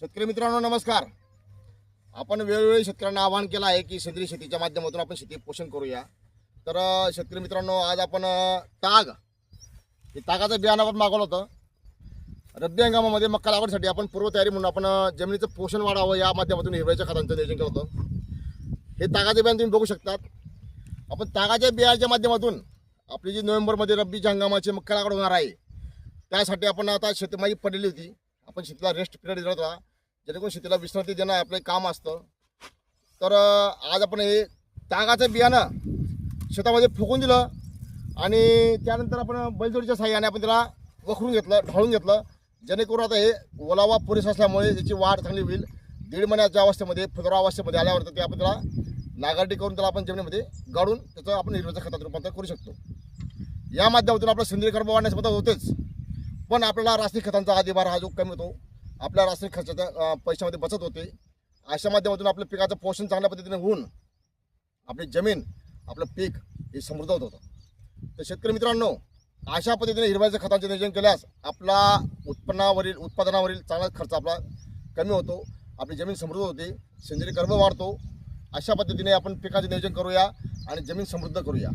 शेतकरी मित्रांनो नमस्कार. आपण वेळोवेळी शेतकऱ्यांना आवाहन केलं आहे की सेंद्रिय शेतीच्या माध्यमातून आपण शेती पोषण करूया. तर शेतकरी मित्रांनो आज आपण ताग. हे तागाचं बियाणं आपण मागवलं होतं. रब्बी हंगामामध्ये मक्का लागवडीसाठी आपण पूर्वतयारी म्हणून आपण जमिनीचं पोषण वाढावं या माध्यमातून हिरव्याच्या खतांचं नियोजन केलं होतं. हे तागाचे बियाणं तुम्ही बघू शकतात. आपण तागाच्या बियाच्या माध्यमातून आपली जी नोव्हेंबरमध्ये रब्बीच्या हंगामाची मक्का लागवड होणार आहे त्यासाठी आपण आता शेतीमाही पडलेली होती. आपण शेतीला रेस्ट पिरियड दिला होता. जेणेकरून शेतीला विश्रांती देणं आपलं काम असतं. तर आज आपण हे तागाचं बियाणं शेतामध्ये फुकून दिलं आणि त्यानंतर आपण बैलजोडीच्या साह्याने आपण त्याला वखरून घेतलं ढाळून घेतलं. जेणेकरून आता हे ओलावा पुरेसा असल्यामुळे त्याची वाढ चांगली होईल. दीड महिन्याच्या अवस्थेमध्ये फुदरा अवस्थेमध्ये आल्यावर ते आपण त्याला नागारटी करून त्याला आपण जमिनीमध्ये गाडून त्याचं आपण हिरव्याच्या खतात रूपांतर करू शकतो. या माध्यमातून आपलं सेंद्रिय कर्म वाढण्यास मदत होतेच. पण आपल्याला रासायनिक खतांचा अधिभार हा जो कमी होतो आपल्या रासायनिक खर्चाच्या पैशामध्ये बचत होते. अशा माध्यमातून आपल्या पिकाचं पोषण चांगल्या पद्धतीने होऊन आपली जमीन आपलं पीक हे समृद्ध होत होतं. तर शेतकरी मित्रांनो अशा पद्धतीने हिरव्याच्या खतांचे नियोजन केल्यास आपला उत्पन्नावरील उत्पादनावरील चांगला खर्च आपला कमी होतो आपली जमीन समृद्ध होते सेंद्रिय कर्म वाढतो. अशा पद्धतीने आपण पिकाचे नियोजन करूया आणि जमीन समृद्ध करूया.